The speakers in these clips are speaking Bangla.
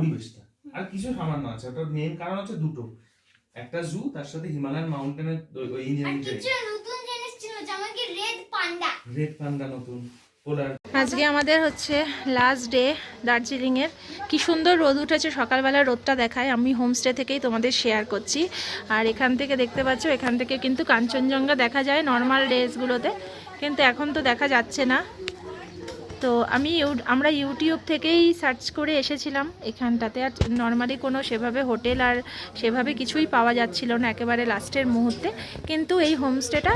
পরিবেশটা আর কিছু সামান্য আছে ওটার মেন কারণ হচ্ছে দুটো। একটা জু তার সাথে হিমালয়ান মাউন্টেনের ওই আর কিছু নতুন জিনিস ছিল যেমন কি রেড পান্ডা রেড পান্ডা নতুন আজকে আমাদের হচ্ছে লাস্ট ডে দার্জিলিংয়ের। কি সুন্দর রোদ উঠেছে সকালবেলা রোদটা দেখায়। আমি হোমস্টে থেকেই তোমাদের শেয়ার করছি। আর এখান থেকে দেখতে পাচ্ছ এখান থেকে কিন্তু কাঞ্চনজঙ্ঘা দেখা যায় নর্মাল ডেজগুলোতে কিন্তু এখন তো দেখা যাচ্ছে না। তো আমি আমরা ইউটিউব থেকেই সার্চ করে এসেছিলাম এখানটাতে। আর নর্মালি কোনো সেভাবে হোটেল আর সেভাবে কিছুই পাওয়া যাচ্ছিল না একেবারে লাস্টের মুহূর্তে। কিন্তু এই হোমস্টেটা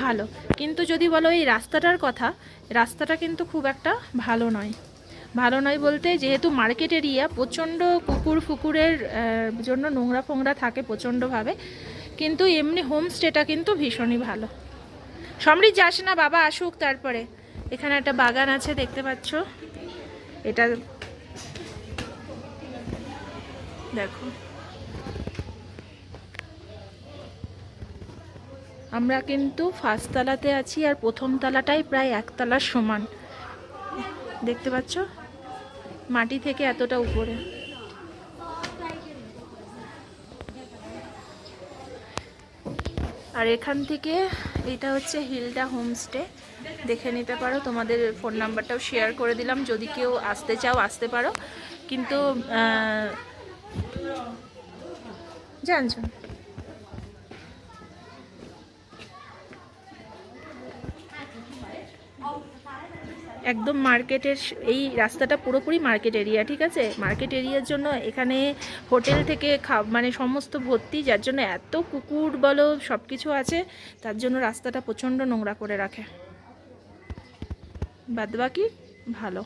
ভালো। কিন্তু যদি বলো এই রাস্তাটার কথা, রাস্তাটা কিন্তু খুব একটা ভালো নয়। ভালো নয় বলতে যেহেতু মার্কেট এরিয়া প্রচণ্ড কুকুর ফুকুরের জন্য নোংরা ফোংরা থাকে প্রচণ্ডভাবে। কিন্তু এমনি হোমস্টেটা কিন্তু ভীষণই ভালো। সমৃদ্ধ যাস না, বাবা আসুক তারপরে। এখানে একটা বাগান আছে, দেখতে পাচ্ছ? এটা দেখো। আমরা কিন্তু ফার্স্ট তালাতে আছি আর প্রথম তলাটাই প্রায় একতলার সমান। দেখতে পাচ্ছ? মাটি থেকে এতটা উপরে। আর এখান থেকে এটা হচ্ছে হিলডা হোমস্টে। দেখে নিতে পারো। তোমাদের ফোন নাম্বারটাও শেয়ার করে দিলাম। যদি কেউ আসতে চাও, আসতে পারো। কিন্তু জানছো একদম মার্কেটের এই রাস্তাটা পুরোপুরি মার্কেট এরিয়া ঠিক আছে? মার্কেট এরিয়ার জন্য এখানে হোটেল থেকে খা মানে সমস্ত ভর্তি, যার জন্য এত কুকুর বলো সব কিছু আছে, তার জন্য রাস্তাটা প্রচণ্ড নোংরা করে রাখে। বাদবাকি ভালো।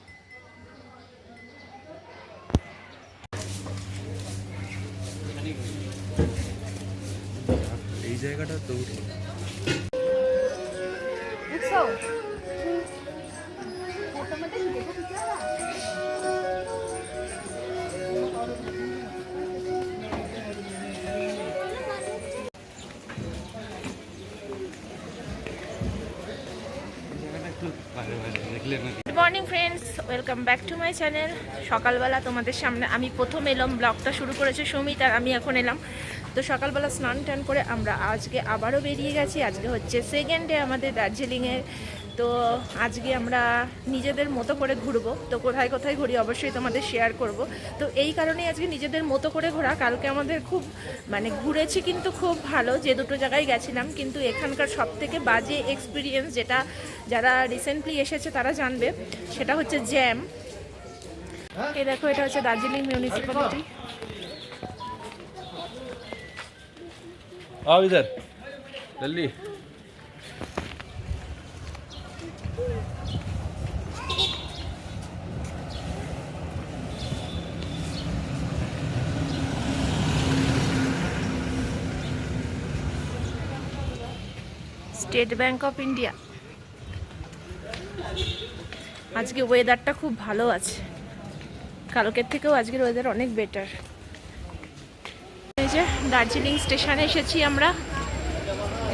এই জায়গাটা তো good morning friends welcome back to my channel সকালবেলা তোমাদের সামনে আমি প্রথম এলাম ব্লগটা শুরু করেছে সুমিত আর আমি এখন এলাম। তো সকালবেলা স্নান টান করে আমরা আজকে আবারও বেরিয়ে গেছি। আজকে হচ্ছে সেকেন্ড ডে আমাদের দার্জিলিংয়ের তো আজকে আমরা নিজেদের মতো করে ঘুরবো তো কোথায় কোথায় ঘুরি অবশ্যই তোমাদের শেয়ার করব তো এই কারণেই আজকে নিজেদের মতো করে ঘোরা কালকে আমাদের খুব মানে ঘুরেছি কিন্তু খুব ভালো যে দুটো জায়গায় গেছিলাম কিন্তু এখানকার সব থেকে বাজে এক্সপিরিয়েন্স যেটা যারা রিসেন্টলি এসেছে তারা জানবে সেটা হচ্ছে জ্যাম এই দেখো এটা হচ্ছে দার্জিলিং মিউনিসিপ্যালিটি आओ इधर जल्दी স্টেট ব্যাংক অফ ইন্ডিয়া আজকে ওয়েদারটা খুব ভালো আছে। কালকের থেকেও আজকের ওয়েদার অনেক বেটার এই যে দার্জিলিং স্টেশনে এসেছি আমরা।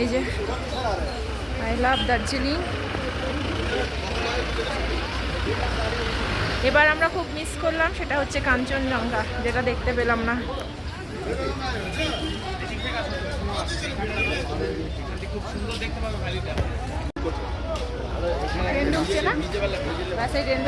এই যে আই লাভ দার্জিলিং। এবার আমরা খুব মিস করলাম, সেটা হচ্ছে কাঞ্চনজঙ্ঘা, যেটা দেখতে পেলাম না। ট্রেন ঢুকছে না বাসে ট্রেন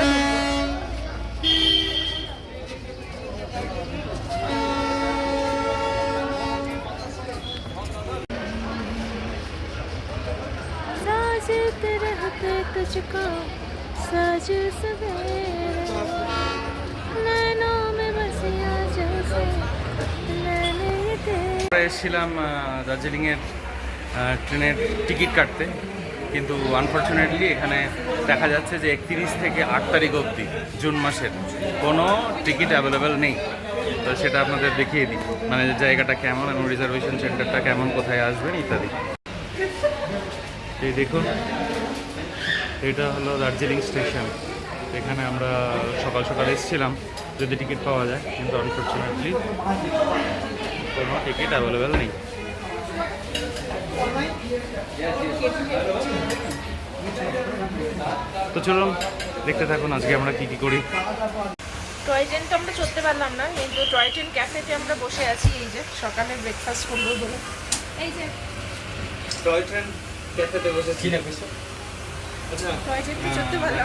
साजते रहते तुझको साज सवेरे नैनों में बसिया जैसे नैने ये तेरे আমরা এসেছিলাম আহ, দার্জিলিংয়ের আহ, ট্রেনের টিকিট কাটতে। কিন্তু আনফর্চুনেটলি এখানে দেখা যাচ্ছে যে একত্রিশ থেকে আট তারিখ অবধি, জুন মাসের কোনো টিকিট অ্যাভেলেবেল নেই। তো সেটা আপনাদের দেখিয়ে দিই। মানে জায়গাটা কেমন এবং রিজার্ভেশন সেন্টারটা কেমন, কোথায় আসবেন ইত্যাদি। এই দেখুন, এটা হলো দার্জিলিং স্টেশন। এখানে আমরা সকাল সকাল এসেছিলাম, যদি টিকিট পাওয়া যায়। কিন্তু আনফর্চুনেটলি কোনো টিকিট অ্যাভেলেবেল নেই। তো চলুন দেখতে থাকুন আজকে আমরা কি কি করি। টয় ট্রেন তো আমরা চলতে পারলাম না কিন্তু টয় ট্রেন ক্যাফেতে আমরা বসে আছি এই যে সকালে ব্রেকফাস্ট করব বলে। এই যে। টয় ট্রেন ক্যাফেতে বসেছি কিনে টয়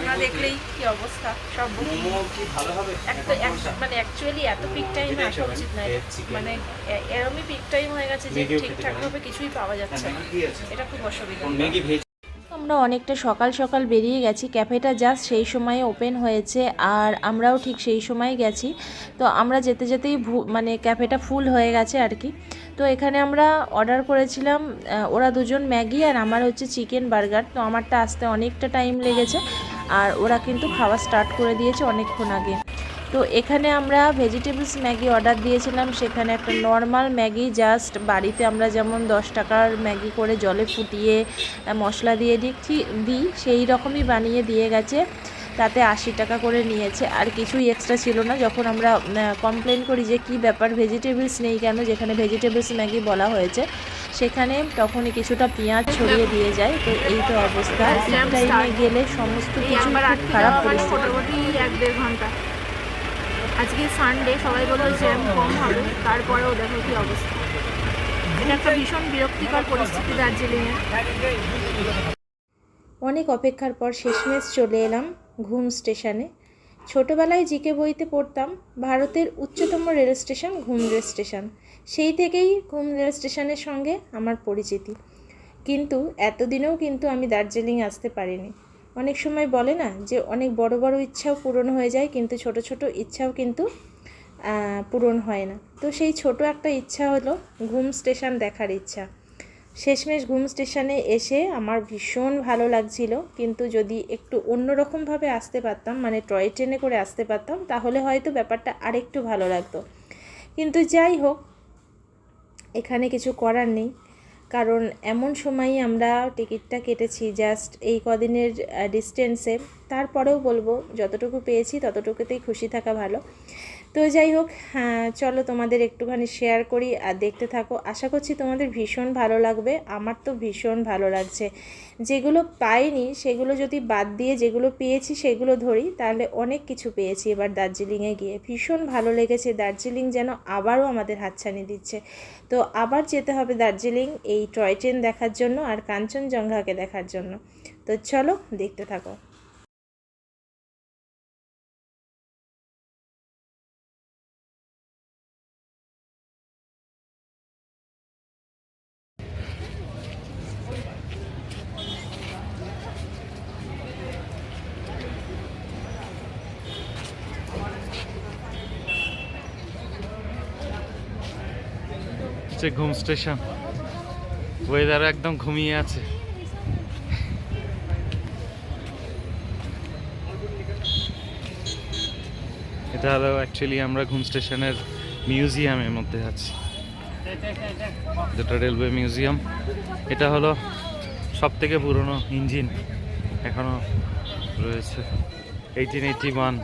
না দেখলেই কি অবস্থা সব booking। মোমো কি ভালো হবে? একটা এক- মানে অ্যাকচুয়ালি এত পিক টাইমে আসা উচিত নয় মানে এরমই পিক টাইম হয়ে গেছে যে Medium খেতে ঠিকঠাক পারেন। ভাবে কিছুই পাওয়া যাচ্ছে না। এটা খুব অসুবিধা। আমরা অনেকটা সকাল সকাল বেরিয়ে গেছি। ক্যাফেটা জাস্ট সেই সময়ে ওপেন হয়েছে আর আমরাও ঠিক সেই সময় গেছি। তো আমরা যেতে যেতেই ভু- মানে ক্যাফেটা ফুল হয়ে গেছে আর কি। তো এখানে আমরা অর্ডার করেছিলাম ওরা দুজন ম্যাগি আর আমার হচ্ছে চিকেন বার্গার তো আমারটা আসতে অনেকটা টাইম লেগেছে আর ওরা কিন্তু খাওয়া স্টার্ট করে দিয়েছে অনেকক্ষণ আগে। তো এখানে আমরা ভেজিটেবলস ম্যাগি অর্ডার দিয়েছিলাম, সেখানে একটা নর্মাল ম্যাগি জাস্ট বাড়িতে আমরা যেমন দশ টাকার ম্যাগি করে জলে ফুটিয়ে মশলা দিয়ে দিই দিই, সেই রকমই বানিয়ে দিয়ে গেছে। তাতে আশি টাকা করে নিয়েছে। আর কিছুই এক্সট্রা ছিল না। যখন আমরা কমপ্লেন করি যে কি ব্যাপার ভেজিটেবলস নেই কেন যেখানে ভেজিটেবলস ম্যাগি বলা হয়েছে সেখানে তখনই কিছুটা পেঁয়াজ ছড়িয়ে দিয়ে যায়। তো এই তো অবস্থা। টাইমে গেলে সমস্ত কিছু খারাপ পরিস্থিতি। মোটামুটি এক দেড় ঘণ্টা। আজকে সানডে সবাই বলল জ্যাম কম হবে। তারপরেও দেখো কি অবস্থা। এটা একটা ভীষণ বিরক্তিকর পরিস্থিতি দার্জিলিংয়ে। অনেক অপেক্ষার পর শেষমেশ চলে এলাম ঘুম স্টেশনে। ছোটোবেলায় জিকে বইতে পড়তাম, ভারতের উচ্চতম rail station Ghum rail station. সেই থেকেই ঘুম রেল স্টেশনের সঙ্গে আমার পরিচিতি। কিন্তু এতদিনেও কিন্তু আমি দার্জিলিং আসতে পারিনি। অনেক সময় বলে না যে, অনেক বড় বড় ইচ্ছাও পূরণ হয়ে যায়, কিন্তু ছোট ছোট ইচ্ছাও কিন্তু পূরণ হয় না। তো সেই ছোট একটা ইচ্ছা হলো ঘুম স্টেশন দেখার ইচ্ছা। শেষমেশ ঘুম স্টেশনে এসে আমার ভীষণ ভালো লাগছিল। কিন্তু যদি একটু অন্যরকমভাবে আসতে পারতাম মানে টয় ট্রেনে করে আসতে পারতাম, তাহলে হয়তো ব্যাপারটা আরেকটু ভালো লাগতো। কিন্তু যাই হোক, এখানে কিছু করার নেই। কারণ এমন সময়ই আমরা টিকিটটা কেটেছি জাস্ট এই কদিনের ডিস্টেন্সে তারপরেও বলব, যতটুকু পেয়েছি ততটুকুতেই খুশি থাকা ভালো। তো যাই হোক হ্যাঁ চলো তোমাদের একটুখানি শেয়ার করি আর দেখতে থাকো। আশা করছি তোমাদের ভীষণ ভালো লাগবে। আমার তো ভীষণ ভালো লাগছে। যেগুলো পাইনি, সেগুলো যদি বাদ দিয়ে যেগুলো পেয়েছি সেগুলো ধরি, তাহলে অনেক কিছু পেয়েছি এবার দার্জিলিংয়ে গিয়ে। ভীষণ ভালো লেগেছে। দার্জিলিং যেন আবারও আমাদের হাতছানি দিচ্ছে। তো আবার যেতে হবে দার্জিলিং এই টয় ট্রেন দেখার জন্য আর কাঞ্চনজঙ্ঘাকে দেখার জন্য। তো চলো দেখতে থাকো। হচ্ছে ঘুম স্টেশন। ওয়েদারও একদম ঘুমিয়ে আছে। এটা হলো অ্যাকচুয়ালি আমরা ঘুম স্টেশনের মিউজিয়ামের মধ্যে আছি। যেটা রেলওয়ে মিউজিয়াম এটা হলো সব থেকে পুরনো ইঞ্জিন এখনও রয়েছে। এইটিন এইটি ওয়ান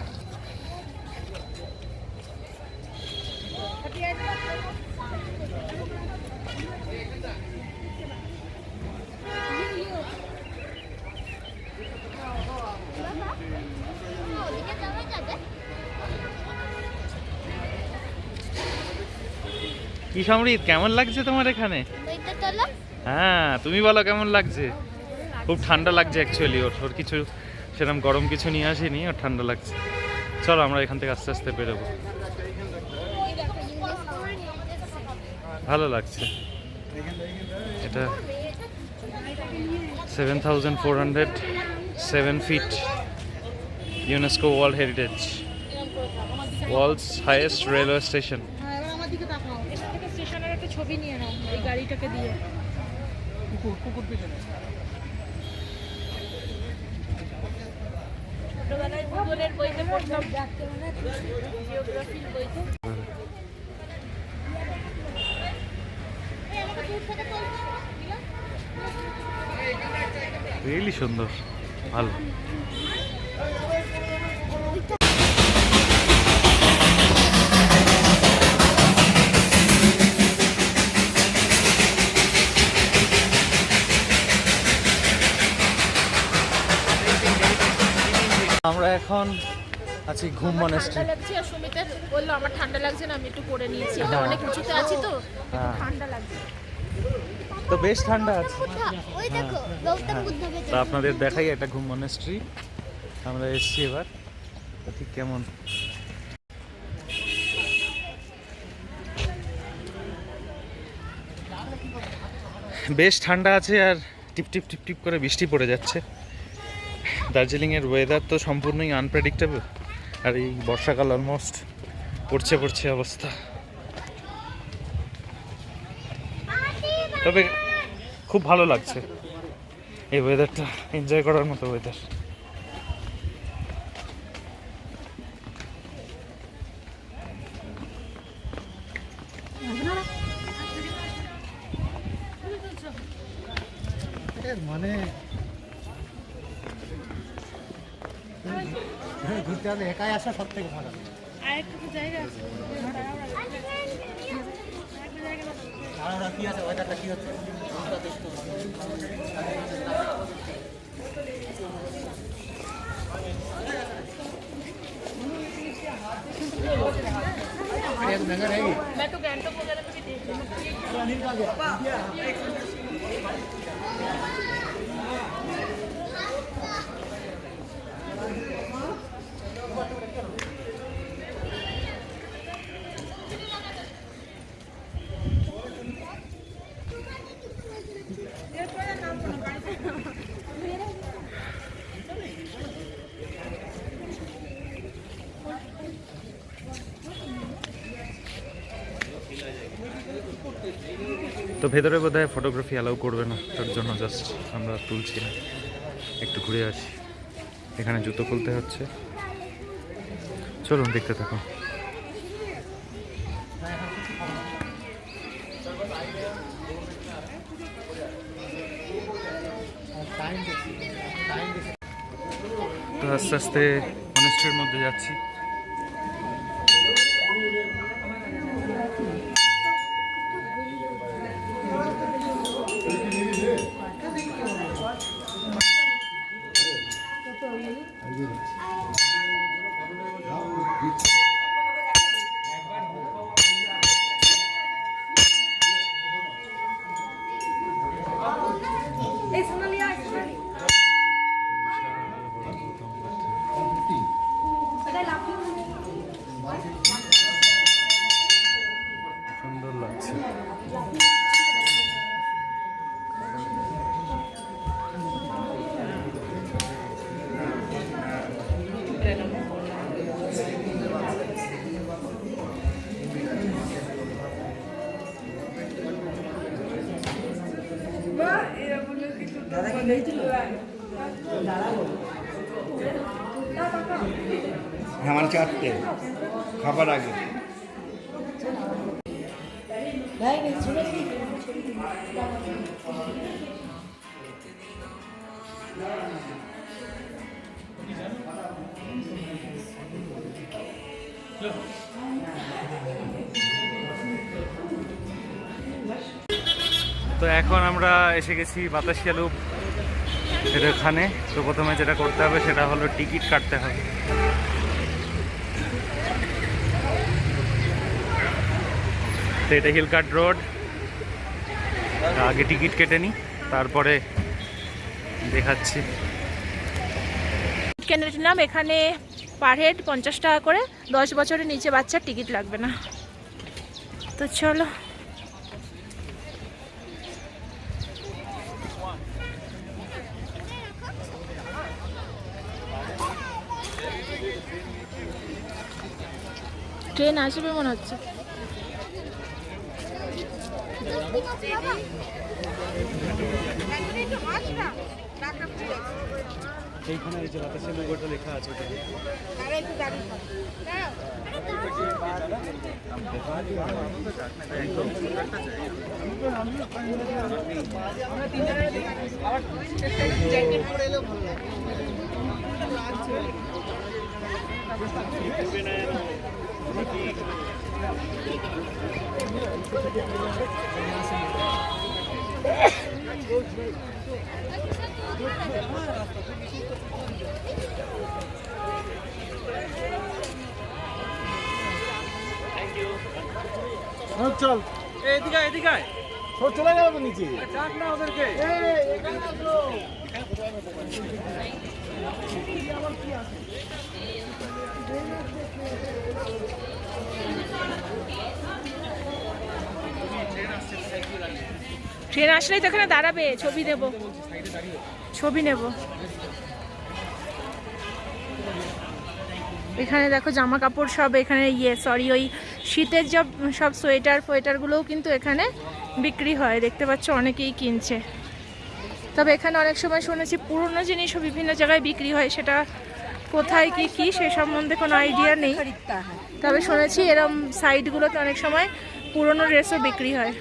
কি সমৃদ্ধ কেমন লাগছে তোমার এখানে? হ্যাঁ তুমি বলো কেমন লাগছে? খুব ঠান্ডা লাগছে অ্যাকচুয়ালি ওর ওর কিছু সেরকম গরম কিছু নিয়ে আসিনি ওর ঠান্ডা লাগছে। চলো আমরা এখান থেকে আস্তে আস্তে বেরোবো। ভালো লাগছে। এটা seven thousand four hundred seven feet UNESCO world heritage world's highest railway station এখান থেকে স্টেশনের একটা ছবি নিয়ে নাও এই গাড়িটাকে দিয়ে। ছোটবেলায় ভূগোলের বইতে পড়তাম। জিওগ্রাফির বইতে রিয়েলি সুন্দর ভালো। আমরা এখন আছি ঘুম মনেস্ট্রি ঠান্ডা লাগছে আর সুমিতের বলল আমার ঠান্ডা লাগছে না আমি একটু পরে নিয়েছি। এটা অনেক উঁচুতে আছি তো একটু হ্যাঁ। ঠান্ডা লাগছে। তো বেশ ঠান্ডা আছে। ওই দেখো গৌতম তা আপনাদের দেখাই একটা ঘুম মনেস্ট্রি আমরা এসছি এবার। ঠিক কেমন? বেশ ঠান্ডা আছে আর টিপ টিপ টিপ টিপ করে বৃষ্টি পড়ে যাচ্ছে। দার্জিলিংয়ের ওয়েদার তো সম্পূর্ণই আনপ্রেডিক্টেবল আর এই বর্ষাকাল অলমোস্ট পড়ছে পড়ছে অবস্থা। তবে খুব ভালো লাগছে এই ওয়েদারটা এনজয় করার মতো ওয়েদার হবে একাই আসা সব থেকে ভালো আর ওরা কি আছে ওয়েদারটা কি হচ্ছে एक महंगा रहेगी मैं तो गैंगटॉक वगैरह में भी देख रही हूँ তো ভেতরে বোধ হয় ফটোগ্রাফি অ্যালাউ করবে না, তার জন্য জাস্ট আমরা তুলছি না। একটু ঘুরে আসি। এখানে জুতো খুলতে হচ্ছে। চলুন দেখতে থাকুন। তো আস্তে আস্তে মধ্যে যাচ্ছি। চারটে খাবার আগে। তো এখন আমরা এসে গেছি বাতাসিয়া লুপ এখানে তো প্রথমে যেটা করতে হবে সেটা হলো টিকিট কাটতে হবে। তো এটা হিল কাট রোড আগে টিকিট কেটে নিই তারপরে দেখাচ্ছি। কিনে নিলাম, এখানে পার হেড পঞ্চাশ টাকা করে, দশ বছরের নিচে বাচ্চার টিকিট লাগবে না। তো চলো। ট্রেন আসবে মনে হচ্ছে। সেইখানে এই যে বাতাসের নগরটা লেখা আছে আমরা হ্যাঁ, চল। এদিকে এদিকে চলে যাব নিচে। চাক না ওদেরকে। ট্রেন আসলেই তো এখানে দাঁড়াবে, ছবি নেব ছবি নেব। এখানে দেখো জামা কাপড় সব এখানে ইয়ে সরি ওই শীতের সব সব সোয়েটার, ফোয়েটারগুলোও কিন্তু এখানে বিক্রি হয়। দেখতে পাচ্ছ, অনেকেই কিনছে। তবে এখানে অনেক সময় শুনেছি, পুরনো জিনিসও বিভিন্ন জায়গায় বিক্রি হয়, সেটা কোথায়, কি কি, সে সম্বন্ধে কোনো আইডিয়া নেই। তবে শুনেছি এরম সাইডগুলোতে অনেক সময় পুরনো ড্রেসও বিক্রি হয়।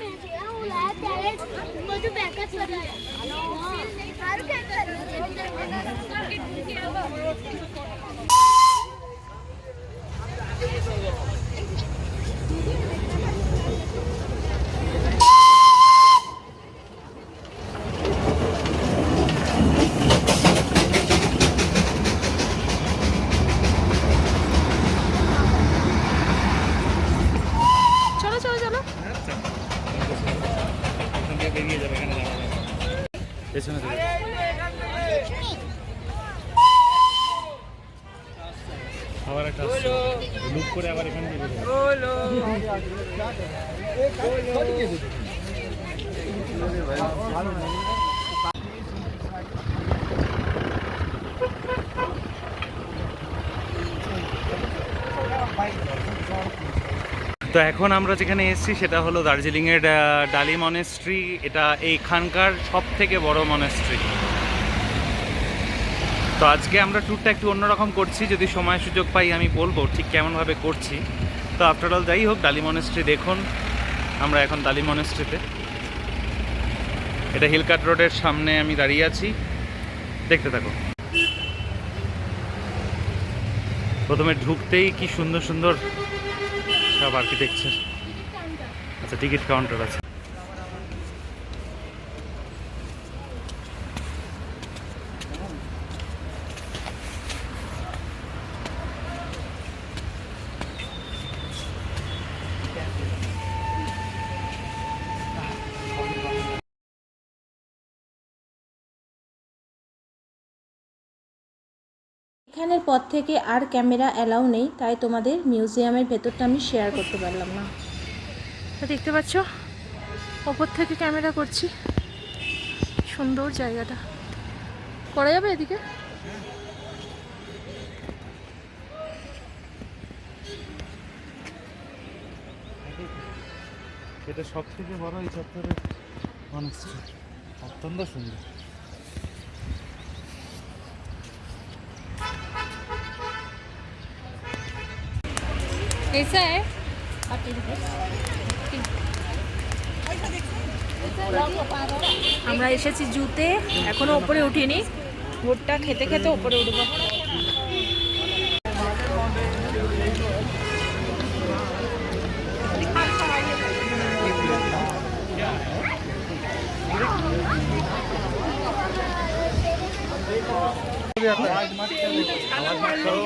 তো এখন আমরা যেখানে এসেছি সেটা হলো দার্জিলিংয়ের ডালি মনেস্ট্রি এটা এইখানকার সব থেকে বড় মনেস্ট্রি তো আজকে আমরা ট্যুরটা একটু অন্যরকম করছি, যদি সময় সুযোগ পাই আমি বলব ঠিক কেমনভাবে করছি। তো আফটার অল যাই হোক, ডালি মনেস্ট্রি দেখুন। আমরা এখন ডালি মনেস্ট্রিতে এটা হিলকাট রোডের সামনে আমি দাঁড়িয়ে আছি। দেখতে থাকো। প্রথমে ঢুকতেই কি সুন্দর সুন্দর সব আর্কিটেকচার আচ্ছা টিকিট কাউন্টার আছে। এখানের পর থেকে আর ক্যামেরা অ্যালাউ নেই তাই তোমাদের মিউজিয়ামের ভেতরটা আমি শেয়ার করতে পারলাম না। তো দেখতে পাচ্ছ? ওপর থেকে ক্যামেরা করছি। সুন্দর জায়গাটা। করা যাবে এদিকে? এটা সব থেকে বড় এই চত্বরের মনেস্ট্রি অত্যন্ত সুন্দর। कैसा है আমরা এসেছি জুতে এখনো উপরে উঠিনি ভোটটা খেতে খেতে উপরে উঠবো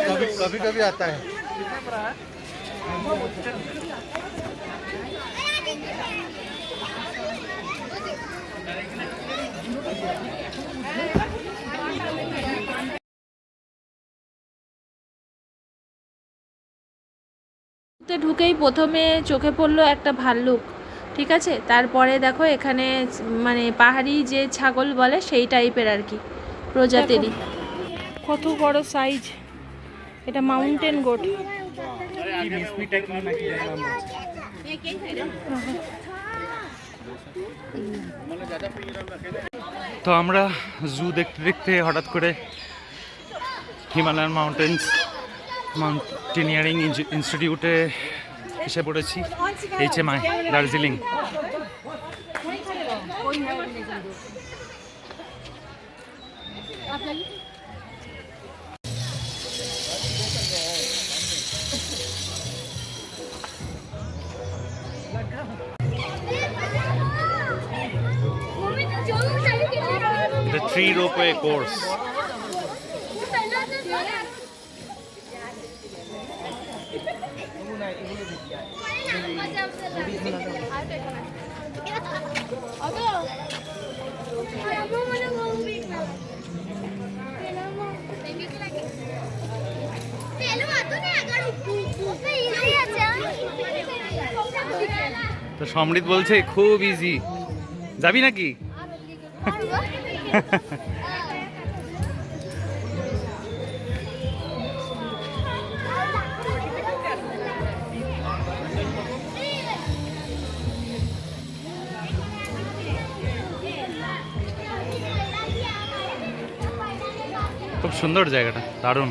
कभी कभी कभी आता है তে ঢুকেই প্রথমে চোখে পড়ল একটা ভাল্লুক, ঠিক আছে? তারপরে দেখো এখানে মানে পাহাড়ি যে ছাগল বলে সেই টাইপের আর কি, প্রজাতিরই। কত বড় সাইজ এটা মাউন্টেন গোট তো আমরা জু দেখতে দেখতে হঠাৎ করে হিমালয়ান মাউন্টেন্স মাউন্টেনিয়ারিং ইনস্টিটিউটে এসে পড়েছি। H M I Darjeeling. উপরে ইজি আছে তো সমৃদ্ধ বলছে খুব ইজি যাবি নাকি? খুব সুন্দর জায়গাটা দারুণ।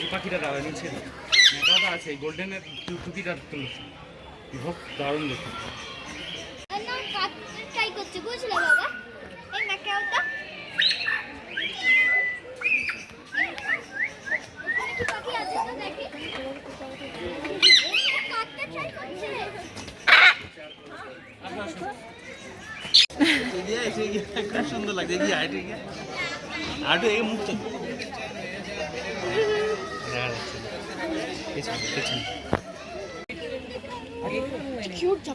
এই পাখিটা দাঁড়া নিচে নেতাটা আছে এই গোল্ডেনের টুকিটা তুলেছে। খুব দারুণ দেখতে। না কাট ট্রাই করছে বুঝলে বাবা? এই আছে খুব সুন্দর লাগছে। এই আইটি এই মুখ তো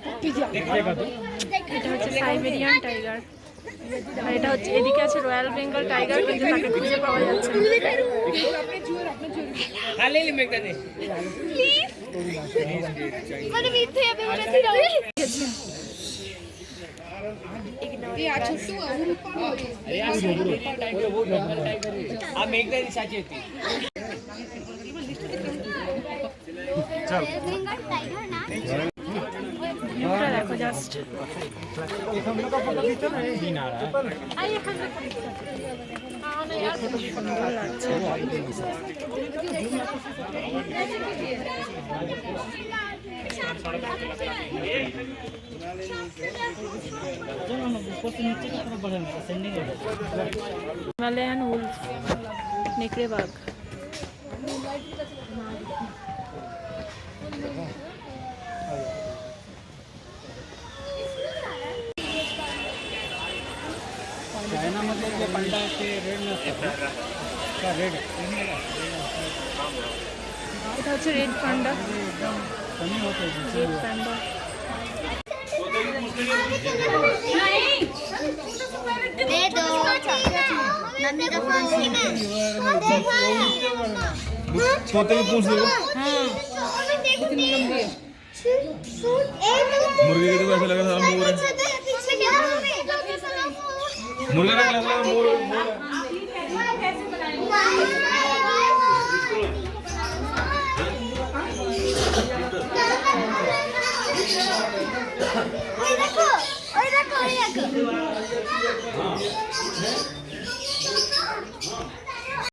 এটা হচ্ছে সাইবেরিয়ান টাইগার এটা হচ্ছে এদিকে আছে রয়্যাল বেঙ্গল টাইগার কিন্তু তাকে খুঁজে পাওয়া যাচ্ছে না মানে মিথ্যে যাবে ওটা ছিল বেঙ্গল টাইগার না ভিউটা দেখো জাস্ট হিমালয়ান উলফ নেকড়ে বাঘ এটা হচ্ছে রেড পান্ডা রেড পান্ডা दे दो नन्हे का फोन दे छोटे भी पूछ लो मुर्गे के तो ऐसा लगा था मोर है मुर्गा रख लेना मोर मोर हाँ